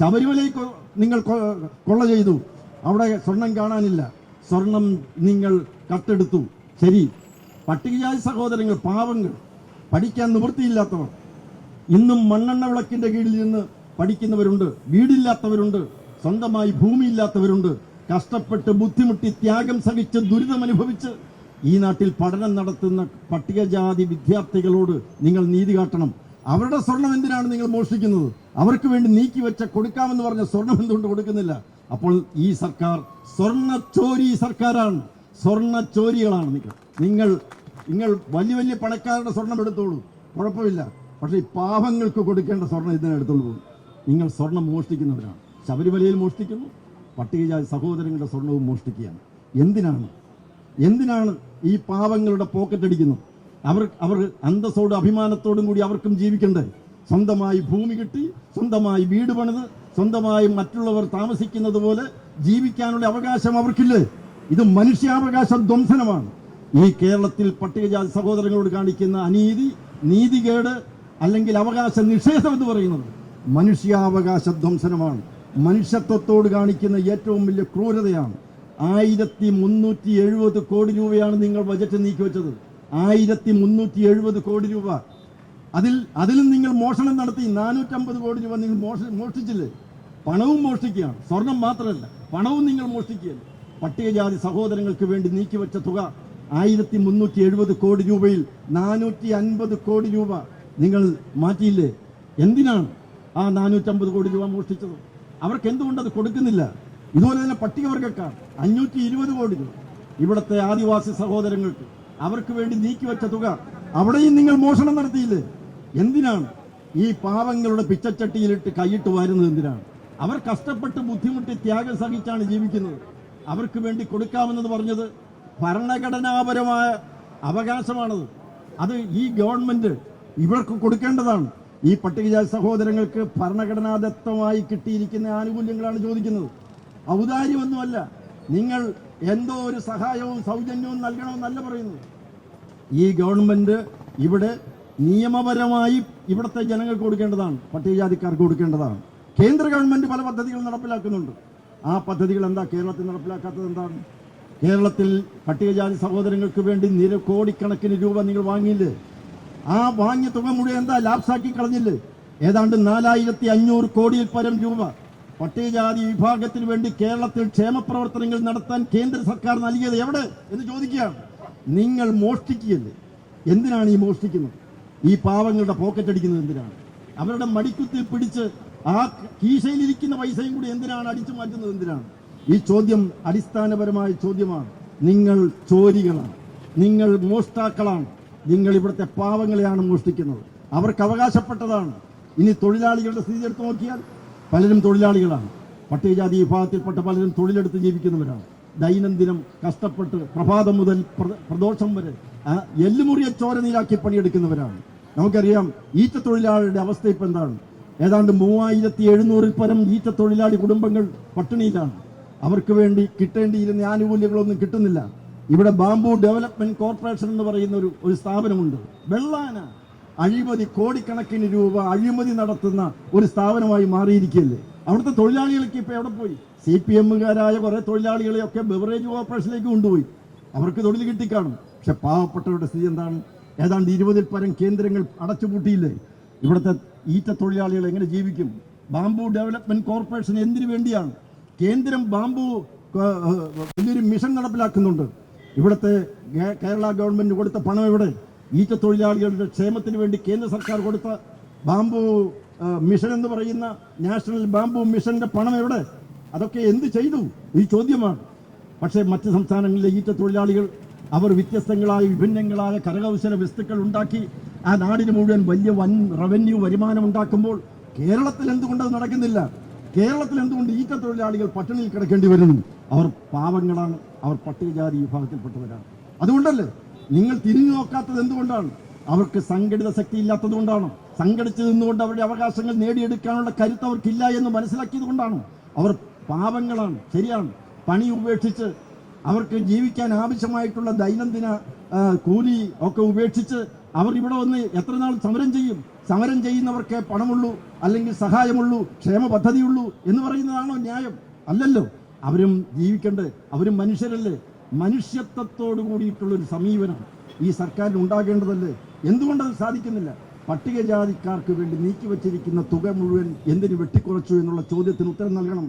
ശബരിമലയിൽ നിങ്ങൾ കൊള്ള ചെയ്തു. അവിടെ സ്വർണം കാണാനില്ല. സ്വർണം നിങ്ങൾ കട്ടെടുത്തു. ശരി. പട്ടികജാതി സഹോദരങ്ങൾ പാവങ്ങൾ പഠിക്കാൻ നിവൃത്തിയില്ലാത്തവർ. ഇന്നും മണ്ണെണ്ണ വിളക്കിന്റെ കീഴിൽ നിന്ന് പഠിക്കുന്നവരുണ്ട്. വീടില്ലാത്തവരുണ്ട്. സ്വന്തമായി ഭൂമിയില്ലാത്തവരുണ്ട്. കഷ്ടപ്പെട്ട് ബുദ്ധിമുട്ടി ത്യാഗം സഹിച്ച് ദുരിതമനുഭവിച്ച് ഈ നാട്ടിൽ പഠനം നടത്തുന്ന പട്ടികജാതി വിദ്യാർത്ഥികളോട് നിങ്ങൾ നീതി കാട്ടണം. അവരുടെ സ്വർണം എന്തിനാണ് നിങ്ങൾ മോഷ്ടിക്കുന്നത്? അവർക്ക് വേണ്ടി നീക്കി വെച്ച കൊടുക്കാമെന്ന് പറഞ്ഞ സ്വർണം എന്തുകൊണ്ട് കൊടുക്കുന്നില്ല? അപ്പോൾ ഈ സർക്കാർ സ്വർണ ചോരി സർക്കാരാണ്. സ്വർണ ചോരികളാണ് നിങ്ങൾ. നിങ്ങൾ നിങ്ങൾ വലിയ വലിയ പണക്കാരുടെ സ്വർണം എടുത്തോളൂ. കുഴപ്പമില്ല. പക്ഷേ ഈ പാവങ്ങൾക്ക് കൊടുക്കേണ്ട സ്വർണം ഇതിനെ എടുത്തോളൂ നിങ്ങൾ സ്വർണം മോഷ്ടിക്കുന്നവരാണ്. ശബരിമലയിൽ മോഷ്ടിക്കുന്നു. പട്ടികജാതി സഹോദരങ്ങളുടെ സ്വർണവും മോഷ്ടിക്കുകയാണ്. എന്തിനാണ്? എന്തിനാണ് ഈ പാവങ്ങളുടെ പോക്കറ്റ് അടിക്കുന്നത് അവർ അവർ അന്തസ്സോടും അഭിമാനത്തോടും കൂടി അവർക്കും ജീവിക്കണ്ടേ? സ്വന്തമായി ഭൂമി കിട്ടി സ്വന്തമായി വീട് പണിത് സ്വന്തമായി മറ്റുള്ളവർ താമസിക്കുന്നത് പോലെ ജീവിക്കാനുള്ള അവകാശം അവർക്കില്ലേ? ഇത് മനുഷ്യാവകാശ ധ്വംസനമാണ്. ഈ കേരളത്തിൽ പട്ടികജാതി സഹോദരങ്ങളോട് കാണിക്കുന്ന അനീതി നീതികേട് അല്ലെങ്കിൽ അവകാശ നിഷേധം എന്ന് പറയുന്നത് മനുഷ്യാവകാശ ധ്വംസനമാണ്. മനുഷ്യത്വത്തോട് കാണിക്കുന്ന ഏറ്റവും വലിയ ക്രൂരതയാണ്. ആയിരത്തി മുന്നൂറ്റി എഴുപത് കോടി രൂപയാണ് നിങ്ങൾ ബജറ്റ് നീക്കിവെച്ചത്. ആയിരത്തി മുന്നൂറ്റി എഴുപത് കോടി രൂപ. അതിൽ അതിലും നിങ്ങൾ മോഷണം നടത്തി നാനൂറ്റമ്പത് കോടി രൂപ നിങ്ങൾ മോഷ മോഷ്ടിച്ചില്ലേ? പണവും മോഷ്ടിക്കുകയാണ്. സ്വർണം മാത്രമല്ല പണവും നിങ്ങൾ മോഷ്ടിക്കുകയല്ലേ? പട്ടികജാതി സഹോദരങ്ങൾക്ക് വേണ്ടി നീക്കിവെച്ച തുക ആയിരത്തി മുന്നൂറ്റി എഴുപത് കോടി രൂപയിൽ നാനൂറ്റി അൻപത് കോടി രൂപ നിങ്ങൾ മാറ്റിയില്ലേ? എന്തിനാണ് ആ നാനൂറ്റമ്പത് കോടി രൂപ മോഷ്ടിച്ചത്? അവർക്ക് എന്തുകൊണ്ട് അത് കൊടുക്കുന്നില്ല? ഇതുപോലെ തന്നെ പട്ടികവർഗക്കാർ അഞ്ഞൂറ്റി ഇരുപത് കോടി രൂപ. ഇവിടുത്തെ ആദിവാസി സഹോദരങ്ങൾക്ക് അവർക്ക് വേണ്ടി നീക്കിവെച്ച തുക. അവിടെയും നിങ്ങൾ മോഷണം നടത്തിയില്ലേ? എന്തിനാണ് ഈ പാവങ്ങളുടെ പിച്ചച്ചട്ടിയിലിട്ട് കൈയിട്ട് വരുന്നത് എന്തിനാണ്? അവർ കഷ്ടപ്പെട്ട് ബുദ്ധിമുട്ടി ത്യാഗം സഹിച്ചാണ് ജീവിക്കുന്നത്. അവർക്ക് വേണ്ടി കൊടുക്കാമെന്നത് പറഞ്ഞത് ഭരണഘടനാപരമായ അവകാശമാണത്. അത് ഈ ഗവൺമെന്റ് ഇവർക്ക് കൊടുക്കേണ്ടതാണ്. ഈ പട്ടികജാതി സഹോദരങ്ങൾക്ക് ഭരണഘടനാദത്തമായി കിട്ടിയിരിക്കുന്ന ആനുകൂല്യങ്ങളാണ് ചോദിക്കുന്നത്. ഔദാര്യമൊന്നുമല്ല. നിങ്ങൾ എന്തോ ഒരു സഹായവും സൗജന്യവും നൽകണമെന്നല്ല പറയുന്നത്. ഈ ഗവൺമെന്റ് ഇവിടെ നിയമപരമായി ഇവിടുത്തെ ജനങ്ങൾക്ക് കൊടുക്കേണ്ടതാണ് പട്ടികജാതിക്കാർക്ക് കൊടുക്കേണ്ടതാണ്. കേന്ദ്ര ഗവൺമെന്റ് പല പദ്ധതികൾ നടപ്പിലാക്കുന്നുണ്ട്. ആ പദ്ധതികൾ എന്താ? കേരളത്തിൽ നടപ്പിലാക്കാത്തത് എന്താണ്? കേരളത്തിൽ പട്ടികജാതി സഹോദരങ്ങൾക്ക് വേണ്ടി നിര കോടിക്കണക്കിന് രൂപ നിങ്ങൾ വാങ്ങിയില്ലേ? ആ വാങ്ങിയ തുക മുഴുവൻ എന്താ? ലാപ്സാക്കി കളഞ്ഞില്ലേ? ഏതാണ്ട് നാലായിരത്തി അഞ്ഞൂറ് കോടിയിൽ പരം രൂപ. പട്ടികജാതി വിഭാഗത്തിന് വേണ്ടി കേരളത്തിൽ ക്ഷേമപ്രവർത്തനങ്ങൾ നടത്താൻ കേന്ദ്ര സർക്കാർ നൽകിയത് എവിടെ എന്ന് ചോദിക്കുകയാണ്. നിങ്ങൾ മോഷ്ടിക്കുകയല്ലേ? എന്തിനാണ് ഈ മോഷ്ടിക്കുന്നത്? ഈ പാവങ്ങളുടെ പോക്കറ്റ് അടിക്കുന്നത് എന്തിനാണ്? അവരുടെ മടിക്കുത്തിൽ പിടിച്ച് ആ കീശയിലിരിക്കുന്ന പൈസയും കൂടി എന്തിനാണ് അടിച്ചു മാറ്റുന്നത് എന്തിനാണ്? ഈ ചോദ്യം അടിസ്ഥാനപരമായ ചോദ്യമാണ്. നിങ്ങൾ ചോരികളാണ്. നിങ്ങൾ മോഷ്ടാക്കളാണ്. നിങ്ങൾ ഇവിടുത്തെ പാവങ്ങളെയാണ് മോഷ്ടിക്കുന്നത്. അവർക്ക് അവകാശപ്പെട്ടതാണ്. ഇനി തൊഴിലാളികളുടെ സ്ഥിതി എടുത്തു നോക്കിയാൽ പലരും തൊഴിലാളികളാണ്. പട്ടികജാതി വിഭാഗത്തിൽപ്പെട്ട പലരും തൊഴിലെടുത്ത് ജീവിക്കുന്നവരാണ്. ദൈനംദിനം കഷ്ടപ്പെട്ട് പ്രഭാതം മുതൽ പ്രദോഷം വരെ എല്ലുമുറിയ ചോര നീരാക്കി പണിയെടുക്കുന്നവരാണ്. നമുക്കറിയാം ഈറ്റ തൊഴിലാളിയുടെ അവസ്ഥ ഇപ്പം എന്താണ്? ഏതാണ്ട് മൂവായിരത്തി എഴുന്നൂറിൽ പരം ഈറ്റ തൊഴിലാളി കുടുംബങ്ങൾ പട്ടിണിയിലാണ്. അവർക്ക് വേണ്ടി കിട്ടേണ്ടിയിരുന്ന ആനുകൂല്യങ്ങളൊന്നും കിട്ടുന്നില്ല. ഇവിടെ ബാംബു ഡെവലപ്മെന്റ് കോർപ്പറേഷൻ എന്ന് പറയുന്ന ഒരു ഒരു സ്ഥാപനമുണ്ട്. വെള്ളാന. അഴിമതി കോടിക്കണക്കിന് രൂപ അഴിമതി നടത്തുന്ന ഒരു സ്ഥാപനമായി മാറിയിരിക്കുകയല്ലേ? അവിടുത്തെ തൊഴിലാളികൾക്ക് ഇപ്പൊ എവിടെ പോയി? സി പി എമ്മുകാരായ കുറെ തൊഴിലാളികളെയൊക്കെ ബെവറേജ് കോർപ്പറേഷനിലേക്ക് കൊണ്ടുപോയി. അവർക്ക് തൊഴിൽ കിട്ടിക്കാണും. പക്ഷെ പാവപ്പെട്ടവരുടെ സ്ഥിതി എന്താണ്? ഏതാണ്ട് ഇരുപതിൽ പരം കേന്ദ്രങ്ങൾ അടച്ചുപൂട്ടിയില്ലേ? ഇവിടുത്തെ ഈറ്റ തൊഴിലാളികൾ എങ്ങനെ ജീവിക്കും? ബാംബു ഡെവലപ്മെന്റ് കോർപ്പറേഷൻ എന്തിനു വേണ്ടിയാണ്? കേന്ദ്രം ബാംബു വലിയൊരു മിഷൻ നടപ്പിലാക്കുന്നുണ്ട്. ഇവിടുത്തെ കേരള ഗവൺമെന്റ് കൊടുത്ത പണം എവിടെ? ഈറ്റ തൊഴിലാളികളുടെ ക്ഷേമത്തിന് വേണ്ടി കേന്ദ്ര സർക്കാർ കൊടുത്ത ബാംബു മിഷൻ എന്ന് പറയുന്ന നാഷണൽ ബാംബു മിഷന്റെ പണം എവിടെ? അതൊക്കെ എന്ത് ചെയ്തു? ഈ ചോദ്യമാണ്. പക്ഷേ മറ്റ് സംസ്ഥാനങ്ങളിലെ ഈറ്റ തൊഴിലാളികൾ അവർ വ്യത്യസ്തങ്ങളായ വിഭിന്നങ്ങളായ കരകൗശല വസ്തുക്കൾ ഉണ്ടാക്കി ആ നാടിന് മുഴുവൻ വലിയ വൻ റവന്യൂ വരുമാനം ഉണ്ടാക്കുമ്പോൾ കേരളത്തിൽ എന്തുകൊണ്ട് അത് നടക്കുന്നില്ല? കേരളത്തിൽ എന്തുകൊണ്ട് ഈറ്റ തൊഴിലാളികൾ പട്ടിണിയിൽ കിടക്കേണ്ടി വരുന്നു? അവർ പാവങ്ങളാണ്. അവർ പട്ടികജാതി വിഭാഗത്തിൽപ്പെട്ടവരാണ്. അതുകൊണ്ടല്ലേ നിങ്ങൾ തിരിഞ്ഞു നോക്കാത്തത് എന്തുകൊണ്ടാണ്? അവർക്ക് സംഘടിത ശക്തി ഇല്ലാത്തത് കൊണ്ടാണ്? സംഘടിച്ചു നിന്നുകൊണ്ട് അവരുടെ അവകാശങ്ങൾ നേടിയെടുക്കാനുള്ള കരുത്ത് അവർക്കില്ല എന്ന് മനസ്സിലാക്കിയത് കൊണ്ടാണ്? അവർ പാപങ്ങളാണ് ശരിയാണ്. പണി ഉപേക്ഷിച്ച് അവർക്ക് ജീവിക്കാൻ ആവശ്യമായിട്ടുള്ള ദൈനംദിന കൂലി ഒക്കെ ഉപേക്ഷിച്ച് അവർ ഇവിടെ വന്ന് എത്ര നാൾ സമരം ചെയ്യും? സമരം ചെയ്യുന്നവർക്ക് പണമുള്ളൂ അല്ലെങ്കിൽ സഹായമുള്ളൂ ക്ഷേമ പദ്ധതിയുള്ളൂ എന്ന് പറയുന്നതാണോ ന്യായം? അല്ലല്ലോ. അവരും ജീവിക്കണ്ടേ? അവരും മനുഷ്യരല്ലേ? മനുഷ്യത്വത്തോടു കൂടിയിട്ടുള്ള ഒരു സമീപനം ഈ സർക്കാരിന് ഉണ്ടാകേണ്ടതല്ലേ എന്തുകൊണ്ടത് സാധിക്കുന്നില്ല? പട്ടികജാതിക്കാർക്ക് വേണ്ടി നീക്കിവച്ചിരിക്കുന്ന തുക മുഴുവൻ എന്തിനു വെട്ടിക്കുറച്ചു എന്നുള്ള ചോദ്യത്തിന് ഉത്തരം നൽകണം.